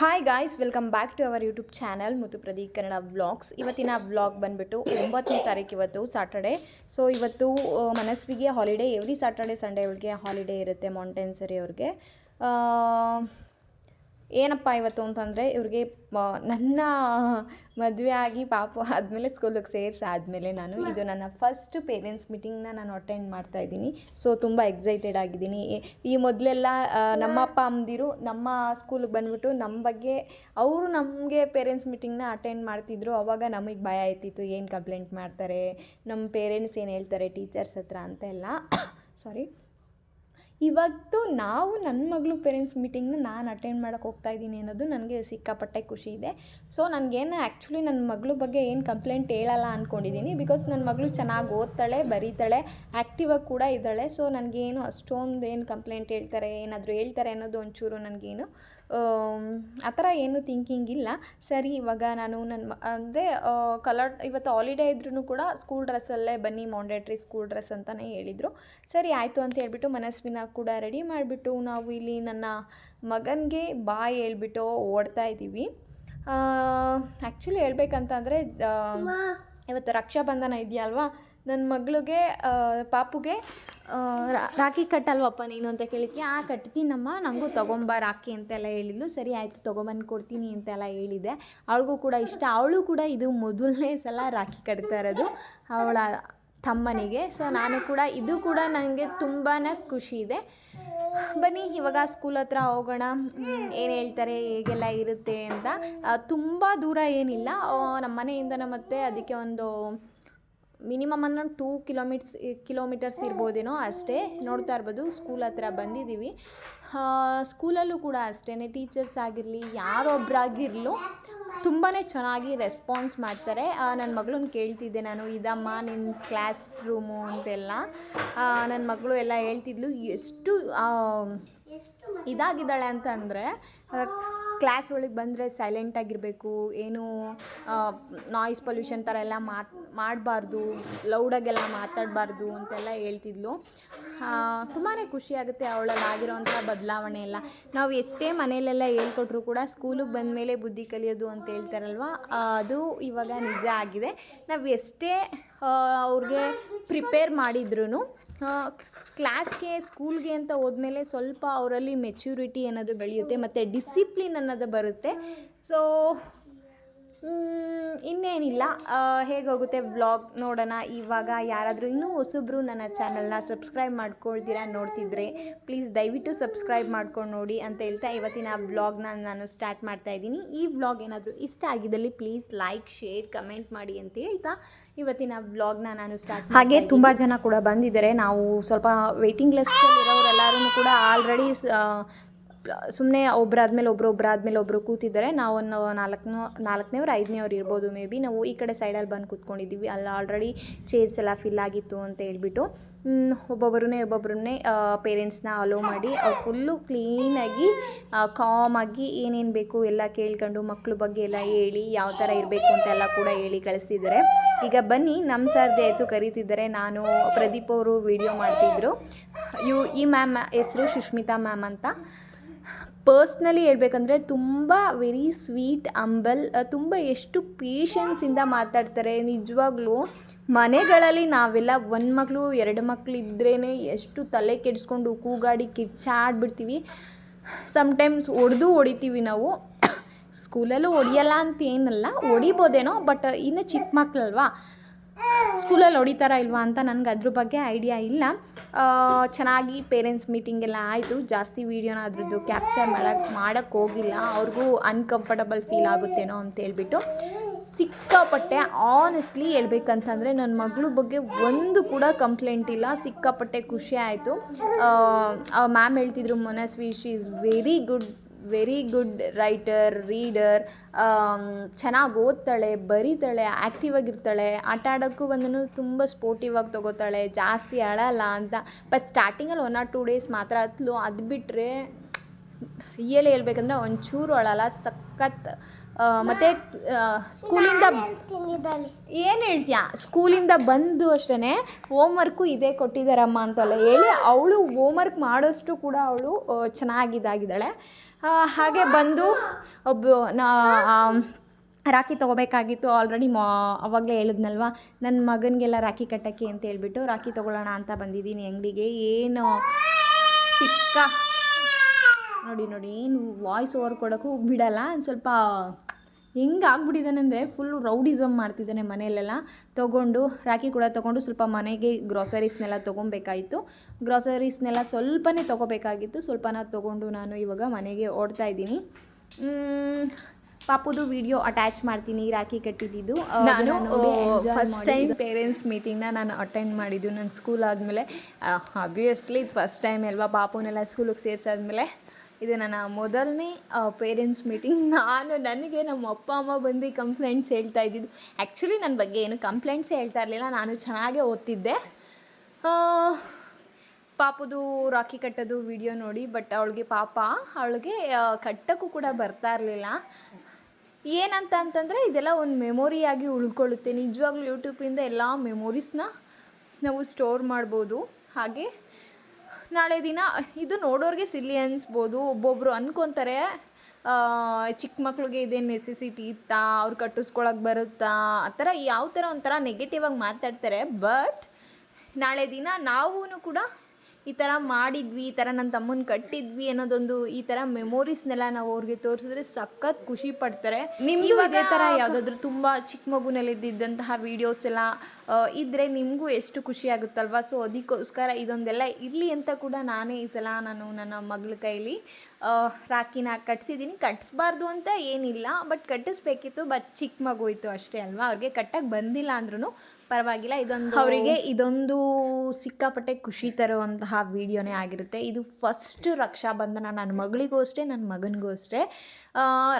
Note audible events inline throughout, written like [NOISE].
Hi guys welcome back to our YouTube channel ಮತ್ತು Pradeep Kannada vlogs ಇವತ್ತಿನ vlog ಬಂದುಬಿಟ್ಟು ಒಂಬತ್ತನೇ ತಾರೀಕು ಇವತ್ತು ಸಾಟರ್ಡೆ ಸೊ ಇವತ್ತು ಮನಸ್ವಿಗೆ ಹಾಲಿಡೇ ಎವ್ರಿ ಸಾಟರ್ಡೆ ಸಂಡೇ ಅವಳಿಗೆ ಹಾಲಿಡೇ ಇರುತ್ತೆ ಮೌಂಟೇನ್ಸರಿ ಅವ್ರಿಗೆ. ಏನಪ್ಪ ಇವತ್ತು ಅಂತಂದರೆ ಇವ್ರಿಗೆ ನನ್ನ ಮದುವೆ ಆಗಿ ಪಾಪ ಆದಮೇಲೆ ಸ್ಕೂಲಿಗೆ ಸೇರಿಸಿ ಆದಮೇಲೆ ನಾನು ಇದು ನನ್ನ ಫಸ್ಟ್ ಪೇರೆಂಟ್ಸ್ ಮೀಟಿಂಗ್ನ ನಾನು ಅಟೆಂಡ್ ಮಾಡ್ತಾ ಇದ್ದೀನಿ. ಸೊ ತುಂಬ ಎಕ್ಸೈಟೆಡ್ ಆಗಿದ್ದೀನಿ. ಈ- ಮೊದಲೆಲ್ಲ ನಮ್ಮ ಅಪ್ಪ ಅಮ್ಮದಿರು ನಮ್ಮ ಸ್ಕೂಲಿಗೆ ಬಂದ್ಬಿಟ್ಟು ನಮ್ಮ ಬಗ್ಗೆ ಅವರು ನಮಗೆ ಪೇರೆಂಟ್ಸ್ ಮೀಟಿಂಗ್ನ ಅಟೆಂಡ್ ಮಾಡ್ತಿದ್ರು. ಅವಾಗ ನಮಗೆ ಭಯ ಆಯ್ತಿತ್ತು ಏನು ಕಂಪ್ಲೇಂಟ್ ಮಾಡ್ತಾರೆ? ನಮ್ಮ ಪೇರೆಂಟ್ಸ್ ಏನು ಹೇಳ್ತಾರೆ? ಟೀಚರ್ಸ್ ಹತ್ರ ಅಂತ ಎಲ್ಲ ಸಾರಿ ಇವತ್ತು ನಾವು ನನ್ನ ಮಗಳು ಪೇರೆಂಟ್ಸ್ ಮೀಟಿಂಗ್ನ ನಾನು ಅಟೆಂಡ್ ಮಾಡೋಕೆ ಹೋಗ್ತಾ ಇದ್ದೀನಿ ಅನ್ನೋದು ನನಗೆ ಸಿಕ್ಕಾಪಟ್ಟೆ ಖುಷಿ ಇದೆ. ಸೊ ನನಗೇನು ಆ್ಯಕ್ಚುಲಿ ನನ್ನ ಮಗಳ ಬಗ್ಗೆ ಏನು ಕಂಪ್ಲೇಂಟ್ ಹೇಳಲ್ಲ ಅಂದ್ಕೊಂಡಿದ್ದೀನಿ ಬಿಕಾಸ್ ನನ್ನ ಮಗಳು ಚೆನ್ನಾಗಿ ಓದ್ತಾಳೆ, ಬರೀತಾಳೆ ಆ್ಯಕ್ಟಿವಾಗಿ ಕೂಡ ಇದ್ದಾಳೆ. ಸೊ ನನಗೇನು ಅಷ್ಟೊಂದು ಏನು ಕಂಪ್ಲೇಂಟ್ ಹೇಳ್ತಾರೆ, ಏನಾದರೂ ಹೇಳ್ತಾರೆ ಅನ್ನೋದು ಒಂಚೂರು ನನಗೇನು ಆ ಥರ ಏನು ಥಿಂಕಿಂಗ್ ಇಲ್ಲ. ಸರಿ ಇವಾಗ ನಾನು ನನ್ನ ಮ ಅಂದರೆ ಕಲರ್ ಇವತ್ತು ಹಾಲಿಡೇ ಇದ್ರೂ ಕೂಡ ಸ್ಕೂಲ್ ಡ್ರೆಸ್ಸಲ್ಲೇ ಬನ್ನಿ ಮಾಂಡೇಟ್ರಿ ಸ್ಕೂಲ್ ಡ್ರೆಸ್ ಅಂತಲೇ ಹೇಳಿದರು. ಸರಿ ಆಯಿತು ಅಂತ ಹೇಳ್ಬಿಟ್ಟು ಮನಸ್ವಿನ ಕೂಡ ರೆಡಿ ಮಾಡಿಬಿಟ್ಟು ನಾವು ಇಲ್ಲಿ ನನ್ನ ಮಗನಿಗೆ ಬಾಯ್ ಹೇಳ್ಬಿಟ್ಟು ಓಡ್ತಾ ಇದ್ದೀವಿ. ಆ್ಯಕ್ಚುಲಿ ಹೇಳ್ಬೇಕಂತಂದರೆ ಇವತ್ತು ರಕ್ಷಾಬಂಧನ ಇದೆಯಲ್ವಾ? ನನ್ನ ಮಗಳಿಗೆ ಪಾಪುಗೆ ರಾಖಿ ಕಟ್ಟಲ್ವಪ್ಪ ನೀನು ಅಂತ ಕೇಳಿದ್ಕೆ, ಆ ಕಟ್ತೀನಮ್ಮ ನನಗೂ ತೊಗೊಂಬ ರಾಖಿ ಅಂತೆಲ್ಲ ಹೇಳಿದ್ಲು. ಸರಿ ಆಯಿತು, ತೊಗೊಂಬಂದು ಕೊಡ್ತೀನಿ ಅಂತೆಲ್ಲ ಹೇಳಿದೆ. ಅವಳಿಗೂ ಕೂಡ ಇಷ್ಟ. ಅವಳು ಕೂಡ ಇದು ಮೊದಲನೇ ಸಲ ರಾಖಿ ಕಟ್ತಾ ಇರೋದು ಅವಳ ತಮ್ಮನಿಗೆ. ಸೊ ನಾನು ಕೂಡ, ಇದು ಕೂಡ ನನಗೆ ತುಂಬಾ ಖುಷಿ ಇದೆ. ಬನ್ನಿ, ಇವಾಗ ಸ್ಕೂಲ್ ಹತ್ರ ಹೋಗೋಣ. ಏನು ಹೇಳ್ತಾರೆ, ಹೇಗೆಲ್ಲ ಇರುತ್ತೆ ಅಂತ. ತುಂಬ ದೂರ ಏನಿಲ್ಲ. ನಮ್ಮ ಮನೆಯಿಂದ ಮತ್ತೆ ಅದಕ್ಕೆ ಒಂದು ಮಿನಿಮಮ್ ಅನ್ನೋ ಟೂ ಕಿಲೋಮೀಟ್ಸ್ ಕಿಲೋಮೀಟರ್ಸ್ ಇರ್ಬೋದೇನೋ ಅಷ್ಟೇ. ನೋಡ್ತಾ ಇರ್ಬೋದು ಸ್ಕೂಲ್ ಹತ್ರ ಬಂದಿದ್ದೀವಿ. ಸ್ಕೂಲಲ್ಲೂ ಕೂಡ ಅಷ್ಟೇ ಟೀಚರ್ಸ್ ಆಗಿರಲಿ ಯಾರೊಬ್ಬರಾಗಿರ್ಲು ತುಂಬಾ ಚೆನ್ನಾಗಿ ರೆಸ್ಪಾನ್ಸ್ ಮಾಡ್ತಾರೆ. ನನ್ನ ಮಗಳನ್ನ ಕೇಳ್ತಿದ್ದೆ ನಾನು, ಇದಮ್ಮ ನಿಮ್ಮ ಕ್ಲಾಸ್ ರೂಮು ಅಂತೆಲ್ಲ. ನನ್ನ ಮಗಳು ಎಲ್ಲ ಹೇಳ್ತಿದ್ಲು, ಎಷ್ಟು ಇದಾಗಿದ್ದಾಳೆ ಅಂತ ಅಂದರೆ ಕ್ಲಾಸ್ ಒಳಗೆ ಬಂದರೆ ಸೈಲೆಂಟಾಗಿರಬೇಕು ಏನು ನಾಯ್ಸ್ ಪೊಲ್ಯೂಷನ್ ಥರ ಎಲ್ಲ ಮಾತ್, ಮಾಡಬಾರ್ದು ಲೌಡಾಗೆಲ್ಲ ಮಾತಾಡಬಾರ್ದು ಅಂತೆಲ್ಲ ಹೇಳ್ತಿದ್ಲು. ತುಂಬಾ ಖುಷಿ ಆಗುತ್ತೆ ಅವಳಲ್ಲಿ ಆಗಿರೋಂಥ ಬದಲಾವಣೆ ಎಲ್ಲ. ನಾವು ಎಷ್ಟೇ ಮನೆಯಲ್ಲೆಲ್ಲ ಹೇಳ್ಕೊಟ್ರು ಕೂಡ ಸ್ಕೂಲಿಗೆ ಬಂದ ಮೇಲೆ ಬುದ್ಧಿ ಕಲಿಯೋದು ಅಂತ ಹೇಳ್ತಾರಲ್ವ, ಅದು ಇವಾಗ ನಿಜ ಆಗಿದೆ. ನಾವು ಎಷ್ಟೇ ಅವ್ರಿಗೆ ಪ್ರಿಪೇರ್ ಮಾಡಿದ್ರು ಕ್ಲಾಸ್ಗೆ ಸ್ಕೂಲ್ಗೆ ಅಂತ ಹೋದ್ಮೇಲೆ ಸ್ವಲ್ಪ ಅವರಲ್ಲಿ ಮೆಚ್ಯೂರಿಟಿ ಅನ್ನೋದು ಬೆಳೆಯುತ್ತೆ ಮತ್ತು ಡಿಸಿಪ್ಲಿನ್ ಅನ್ನೋದು ಬರುತ್ತೆ. ಸೊ ಇನ್ನೇನಿಲ್ಲ. ಹೇಗೋಗುತ್ತೆ ವ್ಲಾಗ್ ನೋಡೋಣ. ಇವಾಗ ಯಾರಾದರೂ ಇನ್ನೂ ಹೊಸಬ್ರು ನನ್ನ ಚಾನಲ್ನ ಸಬ್ಸ್ಕ್ರೈಬ್ ಮಾಡ್ಕೊಳ್ತೀರಾ ನೋಡ್ತಿದ್ರೆ ಪ್ಲೀಸ್ ದಯವಿಟ್ಟು ಸಬ್ಸ್ಕ್ರೈಬ್ ಮಾಡ್ಕೊಂಡು ನೋಡಿ ಅಂತ ಹೇಳ್ತಾ ಇವತ್ತಿನ ವ್ಲಾಗ್ನ ನಾನು ಸ್ಟಾರ್ಟ್ ಮಾಡ್ತಾ ಇದ್ದೀನಿ. ಈ ವ್ಲಾಗ್ ಏನಾದರೂ ಇಷ್ಟ ಆಗಿದ್ದಲ್ಲಿ ಪ್ಲೀಸ್ ಲೈಕ್ ಶೇರ್ ಕಮೆಂಟ್ ಮಾಡಿ ಅಂತ ಹೇಳ್ತಾ ಇವತ್ತಿನ ವ್ಲಾಗ್ನ ನಾನು ಸ್ಟಾರ್ಟ್ ಹಾಗೆ ತುಂಬ ಜನ ಕೂಡ ಬಂದಿದ್ದಾರೆ. ನಾವು ಸ್ವಲ್ಪ ವೆಯ್ಟಿಂಗ್ ಲಿಸ್ಟಲ್ಲಿ ಇರೋರೆಲ್ಲರೂ ಕೂಡ ಆಲ್ರೆಡಿ ಸುಮ್ಮನೆ ಒಬ್ಬರಾದ್ಮೇಲೆ ಒಬ್ರು ಒಬ್ಬರಾದ್ಮೇಲೆ ಒಬ್ಬರು ಕೂತಿದ್ದಾರೆ. ನಾವೊಂದು ನಾಲ್ಕನೋ, ನಾಲ್ಕನೇವ್ರು ಐದನೇವ್ರು ಇರ್ಬೋದು ಮೇ ಬಿ. ನಾವು ಈ ಕಡೆ ಸೈಡಲ್ಲಿ ಬಂದು ಕೂತ್ಕೊಂಡಿದ್ದೀವಿ. ಅಲ್ಲಿ ಆಲ್ರೆಡಿ ಚೇರ್ಸ್ ಎಲ್ಲ ಫಿಲ್ ಆಗಿತ್ತು ಅಂತ ಹೇಳ್ಬಿಟ್ಟು ಒಬ್ಬೊಬ್ಬರನ್ನೇ ಒಬ್ಬೊಬ್ಬರನ್ನೇ ಪೇರೆಂಟ್ಸ್ನ ಅಲೋ ಮಾಡಿ ಫುಲ್ಲು ಕ್ಲೀನಾಗಿ ಕಾಮಾಗಿ ಏನೇನು ಬೇಕು ಎಲ್ಲ ಕೇಳ್ಕೊಂಡು ಮಕ್ಕಳ ಬಗ್ಗೆ ಎಲ್ಲ ಹೇಳಿ, ಯಾವ ಥರ ಇರಬೇಕು ಅಂತೆಲ್ಲ ಕೂಡ ಹೇಳಿ ಕಳಿಸ್ತಿದ್ದಾರೆ. ಈಗ ಬನ್ನಿ ನಮ್ಮ ಸರ್ದೇ ಆಯಿತು ಕರೀತಿದ್ದಾರೆ. ನಾನು ಪ್ರದೀಪ್ ಅವರು ವಿಡಿಯೋ ಮಾಡ್ತಿದ್ರು. ಇವು ಈ ಮ್ಯಾಮ್ ಹೆಸರು ಸುಷ್ಮಿತಾ ಮ್ಯಾಮ್ ಅಂತ. ಪರ್ಸ್ನಲಿ ಹೇಳ್ಬೇಕಂದ್ರೆ ತುಂಬ ವೆರಿ ಸ್ವೀಟ್ ಅಂಬಲ್ ತುಂಬ ಎಷ್ಟು ಪೇಷನ್ಸಿಂದ ಮಾತಾಡ್ತಾರೆ. ನಿಜವಾಗ್ಲೂ ಮನೆಗಳಲ್ಲಿ ನಾವೆಲ್ಲ ಒಂದು ಮಗಳು ಎರಡು ಮಕ್ಳು ಇದ್ರೇ ಎಷ್ಟು ತಲೆ ಕೆಡಿಸ್ಕೊಂಡು ಕೂಗಾಡಿ ಕಿಚ್ಚಾಡ್ಬಿಡ್ತೀವಿ ಸಮ್ಟೈಮ್ಸ್ ಹೊಡೆದು ಹೊಡಿತೀವಿ ನಾವು. [COUGHS] ಸ್ಕೂಲಲ್ಲೂ ಹೊಡಿಯಲ್ಲ ಅಂತ ಏನಲ್ಲ ಹೊಡಿಬೋದೇನೋ ಬಟ್ ಇನ್ನು ಚಿಕ್ಕ ಮಕ್ಕಳಲ್ವಾ ಸ್ಕೂಲಲ್ಲಿ ಹೊಡಿತಾರ ಇಲ್ವಾ ಅಂತ ನನಗೆ ಅದ್ರ ಬಗ್ಗೆ ಐಡಿಯಾ ಇಲ್ಲ. ಚೆನ್ನಾಗಿ ಪೇರೆಂಟ್ಸ್ ಮೀಟಿಂಗ್ ಎಲ್ಲ ಆಯಿತು. ಜಾಸ್ತಿ ವೀಡಿಯೋನ ಅದ್ರದ್ದು ಕ್ಯಾಪ್ಚರ್ ಮಾಡೋಕ್ಕೆ ಮಾಡೋಕ್ಕೆ ಹೋಗಿಲ್ಲ. ಅವ್ರಿಗೂ ಅನ್ಕಂಫರ್ಟಬಲ್ ಫೀಲ್ ಆಗುತ್ತೇನೋ ಅಂತ ಹೇಳ್ಬಿಟ್ಟು ಸಿಕ್ಕಾಪಟ್ಟೆ ಆನೆಸ್ಟ್ಲಿ ಹೇಳ್ಬೇಕಂತಂದರೆ ನನ್ನ ಮಗಳ ಬಗ್ಗೆ ಒಂದು ಕೂಡ ಕಂಪ್ಲೇಂಟ್ ಇಲ್ಲ. ಸಿಕ್ಕಾಪಟ್ಟೆ ಖುಷಿ ಆಯಿತು. ಮ್ಯಾಮ್ ಹೇಳ್ತಿದ್ರು Manasvi she is very good very good writer reader ಚೆನ್ನಾಗಿ ಓದ್ತಾಳೆ, ಬರೀತಾಳೆ ಆ್ಯಕ್ಟಿವ್ ಆಗಿರ್ತಾಳೆ, ಆಟ ಆಡೋಕ್ಕೂ ಬಂದನು ತುಂಬ ಸ್ಪೋರ್ಟಿವ್ ಆಗಿ ತೊಗೋತಾಳೆ, ಜಾಸ್ತಿ ಅಳಲ್ಲ ಅಂತ. ಬಟ್ ಸ್ಟಾರ್ಟಿಂಗಲ್ಲಿ ಒನ್ ಆರ್ ಟೂ ಡೇಸ್ ಮಾತ್ರ ಹತ್ಲು ಅದು ಬಿಟ್ಟರೆ ರಿಯಲಿ ಹೇಳ್ಬೇಕಂದ್ರೆ ಒಂಚೂರು ಅಳಲ್ಲ, ಸಖತ್. ಮತ್ತು ಸ್ಕೂಲಿಂದ ಏನು ಹೇಳ್ತೀಯಾ? ಸ್ಕೂಲಿಂದ ಬಂದು ಅಷ್ಟೇ ವರ್ಕು ಇದೇ ಕೊಟ್ಟಿದ್ದಾರಮ್ಮ ಅಂತೆಲ್ಲ ಹೇಳಿ ಅವಳು ಹೋಮ್ವರ್ಕ್ ಮಾಡೋಷ್ಟು ಕೂಡ ಅವಳು ಚೆನ್ನಾಗಿದ್ದಾಗಿದ್ದಾಳೆ ಹಾಗೆ ಬಂದು ಒಬ್ಬ ನಾ ರಾಖಿ ತೊಗೋಬೇಕಾಗಿತ್ತು ಆಲ್ರೆಡಿ ಮಾ ಅವಾಗಲೇ ಹೇಳಿದ್ನಲ್ವ? ನನ್ನ ಮಗನಿಗೆಲ್ಲ ರಾಖಿ ಕಟ್ಟಕ್ಕೆ ಅಂತ ಹೇಳ್ಬಿಟ್ಟು ರಾಖಿ ತೊಗೊಳ್ಳೋಣ ಅಂತ ಬಂದಿದ್ದೀನಿ ಅಂಗಡಿಗೆ. ಏನು ಸಿಕ್ಕ ನೋಡಿ ನೋಡಿ ಏನು ವಾಯ್ಸ್ ಓವರ್ ಕೊಡೋಕ್ಕೂ ಬಿಡಲ್ಲ. ಒಂದು ಸ್ವಲ್ಪ ಹೆಂಗೆ ಆಗ್ಬಿಟ್ಟಿದ್ದಾನೆ ಅಂದರೆ ಫುಲ್ಲು ರೌಡಿಸಮ್ ಮಾಡ್ತಿದ್ದಾನೆ ಮನೆಯಲ್ಲೆಲ್ಲ. ತೊಗೊಂಡು ರಾಖಿ ಕೂಡ ತೊಗೊಂಡು ಸ್ವಲ್ಪ ಮನೆಗೆ ಗ್ರಾಸರೀಸ್ನೆಲ್ಲ ತೊಗೊಬೇಕಾಯಿತು. ಗ್ರಾಸರೀಸ್ನೆಲ್ಲ ಸ್ವಲ್ಪನೇ ತೊಗೋಬೇಕಾಗಿತ್ತು. ಸ್ವಲ್ಪನ ತೊಗೊಂಡು ನಾನು ಇವಾಗ ಮನೆಗೆ ಓಡ್ತಾ ಇದ್ದೀನಿ. ಪಾಪುದು ವಿಡಿಯೋ ಅಟ್ಯಾಚ್ ಮಾಡ್ತೀನಿ ರಾಖಿ ಕಟ್ಟಿದ್ದು ನಾನು ಫಸ್ಟ್ ಟೈಮ್ ಪೇರೆಂಟ್ಸ್ ಮೀಟಿಂಗ್ನ ನಾನು ಅಟೆಂಡ್ ಮಾಡಿದ್ದು. ನನ್ನ ಸ್ಕೂಲ್ ಆದಮೇಲೆ ಅಬ್ವಿಯಸ್ಲಿ ಫಸ್ಟ್ ಟೈಮ್ ಅಲ್ವಾ ಪಾಪುನೆಲ್ಲ ಸ್ಕೂಲಿಗೆ ಸೇರಿಸಾದ್ಮೇಲೆ. ಇದು ನನ್ನ ಮೊದಲನೇ ಪೇರೆಂಟ್ಸ್ ಮೀಟಿಂಗ್ ನಾನು, ನನಗೆ ನಮ್ಮ ಅಪ್ಪ, ಅಮ್ಮ ಬಂದು ಕಂಪ್ಲೇಂಟ್ಸ್ ಹೇಳ್ತಾ ಇದ್ದಿದ್ದು. ಆ್ಯಕ್ಚುಲಿ ನನ್ನ ಬಗ್ಗೆ ಏನು ಕಂಪ್ಲೇಂಟ್ಸೇ ಹೇಳ್ತಾ ಇರಲಿಲ್ಲ. ನಾನು ಚೆನ್ನಾಗೇ ಓದ್ತಿದ್ದೆ. ಪಾಪದು ರಾಖಿ ಕಟ್ಟೋದು ವಿಡಿಯೋ ನೋಡಿ ಬಟ್ ಅವಳಿಗೆ ಪಾಪ, ಅವಳಿಗೆ ಕಟ್ಟಕ್ಕೂ ಕೂಡ ಬರ್ತಾ ಇರಲಿಲ್ಲ. ಏನಂತ ಅಂತಂದರೆ ಇದೆಲ್ಲ ಒಂದು ಮೆಮೊರಿಯಾಗಿ ಉಳ್ಕೊಳ್ಳುತ್ತೆ. ನಿಜವಾಗ್ಲೂ ಯೂಟ್ಯೂಬಿಂದ ಎಲ್ಲ ಮೆಮೊರೀಸ್ನ ನಾವು ಸ್ಟೋರ್ ಮಾಡ್ಬೋದು. ಹಾಗೆ ನಾಳೆ ದಿನ, ಇದು ನೋಡೋರಿಗೆ ಸಿಲ್ಲಿ ಅನಿಸ್ಬೋದು. ಒಬ್ಬೊಬ್ಬರು ಅಂದ್ಕೊತಾರೆ ಚಿಕ್ಕ ಮಕ್ಳಿಗೆ ಇದೇನು ನೆಸೆಸಿಟಿ ಇತ್ತಾ, ಅವ್ರು ಕಟ್ಟಿಸ್ಕೊಳಕ್ಕೆ ಬರುತ್ತಾ, ಆ ಥರ ಯಾವ ಥರ ಒಂಥರ ನೆಗೆಟಿವ್ ಆಗಿ ಮಾತಾಡ್ತಾರೆ. ಬಟ್ ನಾಳೆ ದಿನ ನಾವೂ ಕೂಡ ಈ ಥರ ಮಾಡಿದ್ವಿ ಈ ಥರ ನನ್ನ ತಮ್ಮನ ಕಟ್ಟಿದ್ವಿ ಅನ್ನೋದೊಂದು ಈ ಥರ ಮೆಮೊರೀಸ್ನೆಲ್ಲ ನಾವು ಅವ್ರಿಗೆ ತೋರಿಸಿದ್ರೆ ಸಖತ್ ಖುಷಿ ಪಡ್ತಾರೆ. ನಿಮ್ಗೆ ಇದೇ ಥರ ಯಾವುದಾದ್ರೂ ತುಂಬ ಚಿಕ್ಕ ಮಗುನಲ್ಲಿ ಇದ್ದಿದ್ದಂತಹ ವೀಡಿಯೋಸ್ ಎಲ್ಲ ಇದ್ದರೆ ಇದ್ರೆ ನಿಮಗೂ ಎಷ್ಟು ಖುಷಿ ಆಗುತ್ತಲ್ವಾ? ಸೊ ಅದಕ್ಕೋಸ್ಕರ ಇದೊಂದೆಲ್ಲ ಇರಲಿ ಅಂತ ಕೂಡ ನಾನೇ ಈ ಸಲ ನಾನು ನನ್ನ ಮಗಳ ಕೈಲಿ ರಾಖಿನ ಕಟ್ಸಿದ್ದೀನಿ ಕಟ್ಸ್ಬಾರ್ದು ಅಂತ ಏನಿಲ್ಲ ಬಟ್ ಕಟ್ಟಿಸ್ಬೇಕಿತ್ತು ಬಟ್ ಚಿಕ್ಕ ಮಗು ಇತ್ತು ಅಷ್ಟೇ ಅಲ್ವಾ? ಅವ್ರಿಗೆ ಕಟ್ಟಕ್ಕೆ ಬಂದಿಲ್ಲ ಅಂದ್ರೂ ಪರವಾಗಿಲ್ಲ. ಇದೊಂದು ಅವರಿಗೆ ಇದೊಂದು ಸಿಕ್ಕಾಪಟ್ಟೆ ಖುಷಿ ತರುವಂತಹ ವಿಡಿಯೋನೇ ಆಗಿರುತ್ತೆ. ಇದು ಫಸ್ಟ್ ರಕ್ಷಾಬಂಧನ ನನ್ನ ಮಗಳಿಗೂ ಅಷ್ಟೇ ನನ್ನ ಮಗನಿಗೂ ಅಷ್ಟೇ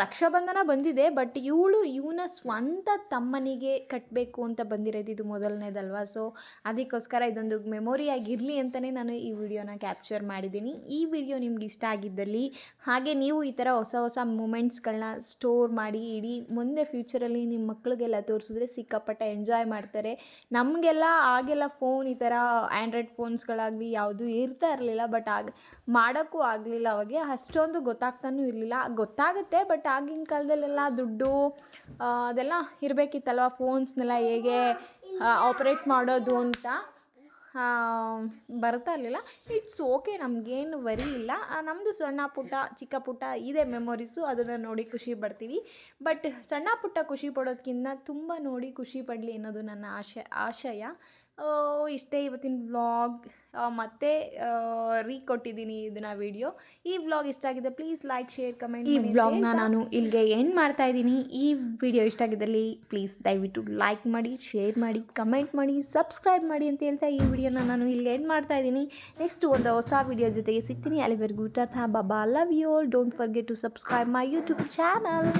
ರಕ್ಷಾಬಂಧನ ಬಂದಿದೆ ಬಟ್ ಇವಳು, ಇವನ ಸ್ವಂತ ತಮ್ಮನಿಗೆ ಕಟ್ಟಬೇಕು ಅಂತ ಬಂದಿರೋದು ಇದು ಮೊದಲನೇದಲ್ವಾ? ಸೊ ಅದಕ್ಕೋಸ್ಕರ ಇದೊಂದು ಮೆಮೊರಿ ಆಗಿರಲಿ ಅಂತಲೇ ನಾನು ಈ ವಿಡಿಯೋನ ಕ್ಯಾಪ್ಚರ್ ಮಾಡಿದ್ದೀನಿ. ಈ ವಿಡಿಯೋ ನಿಮ್ಗೆ ಇಷ್ಟ ಆಗಿದ್ದಲ್ಲಿ ಹಾಗೆ ನೀವು ಈ ಥರ ಹೊಸ ಹೊಸ ಮೂಮೆಂಟ್ಸ್ಗಳನ್ನ ಸ್ಟೋರ್ ಮಾಡಿ ಇಡೀ ಮುಂದೆ ಫ್ಯೂಚರಲ್ಲಿ ನಿಮ್ಮ ಮಕ್ಕಳಿಗೆಲ್ಲ ತೋರಿಸಿದ್ರೆ ಸಿಕ್ಕಾಪಟ್ಟೆ ಎಂಜಾಯ್ ಮಾಡ್ತಾರೆ. ನಮಗೆಲ್ಲ ಆಗೆಲ್ಲ ಫೋನ್ ಈ ಥರ ಆ್ಯಂಡ್ರಾಯ್ಡ್ ಫೋನ್ಸ್ಗಳಾಗಲಿ ಯಾವುದೂ ಇರ್ತಾ ಇರಲಿಲ್ಲ, ಬಟ್ ಆಗ ಮಾಡೋಕ್ಕೂ ಆಗಲಿಲ್ಲ ಅವಾಗೆ. ಅಷ್ಟೊಂದು ಗೊತ್ತಾಗ್ತಾನೂ ಇರಲಿಲ್ಲ. ಗೊತ್ತಾಗುತ್ತೆ, ಬಟ್ ಆಗಿನ ಕಾಲದಲ್ಲೆಲ್ಲ ದುಡ್ಡು ಅದೆಲ್ಲ ಇರಬೇಕಿತ್ತಲ್ವ? ಫೋನ್ಸ್ನೆಲ್ಲ ಹೇಗೆ ಆಪ್ರೇಟ್ ಮಾಡೋದು ಅಂತ. ಬರ್ತಾ ಇರಲಿಲ್ಲ. ಇಟ್ಸ್ ಓಕೆ ನಮಗೇನು ವರಿ ಇಲ್ಲ. ನಮ್ಮದು ಸಣ್ಣ ಪುಟ್ಟ, ಚಿಕ್ಕ ಪುಟ್ಟ ಇದೆ ಮೆಮೊರೀಸು ಅದನ್ನು ನೋಡಿ ಖುಷಿ ಪಡ್ತೀವಿ. ಬಟ್ ಸಣ್ಣ ಪುಟ್ಟ ಖುಷಿ ಪಡೋದಕ್ಕಿಂತ ತುಂಬ ನೋಡಿ ಖುಷಿ ಪಡಲಿ ಅನ್ನೋದು ನನ್ನ ಆಶಯ ಆಶಯ. ಇಷ್ಟೇ ಇವತ್ತಿನ ವ್ಲಾಗ್. ಮತ್ತೆ ರೀಕೊಟ್ಟಿದ್ದೀನಿ ಇದನ್ನ ವಿಡಿಯೋ ಈ ವ್ಲಾಗ್ ಇಷ್ಟ ಆಗಿದೆ ಪ್ಲೀಸ್ ಲೈಕ್ ಶೇರ್ ಕಮೆಂಟ್ ಈ ವ್ಲಾಗ್ನ ನಾನು ಇಲ್ಲಿಗೆ ಎಂಡ್ ಮಾಡ್ತಾ ಇದ್ದೀನಿ. ಈ ವಿಡಿಯೋ ಇಷ್ಟ ಆಗಿದ್ದಲ್ಲಿ ಪ್ಲೀಸ್ ದಯವಿಟ್ಟು ಲೈಕ್ ಮಾಡಿ ಶೇರ್ ಮಾಡಿ ಕಮೆಂಟ್ ಮಾಡಿ ಸಬ್ಸ್ಕ್ರೈಬ್ ಮಾಡಿ ಅಂತ ಹೇಳ್ತಾ ಈ ವಿಡಿಯೋನ ನಾನು ಇಲ್ಲಿಗೆ ಎಂಡ್ ಮಾಡ್ತಾ ಇದ್ದೀನಿ. ನೆಕ್ಸ್ಟ್ ಒಂದು ಹೊಸ ವಿಡಿಯೋ ಜೊತೆಗೆ ಸಿಗ್ತೀನಿ. ಅಲ್ಲಿವರೆಗೂ ಟಾಟಾ ಬಾಬಾ love you all don't forget to subscribe my YouTube channel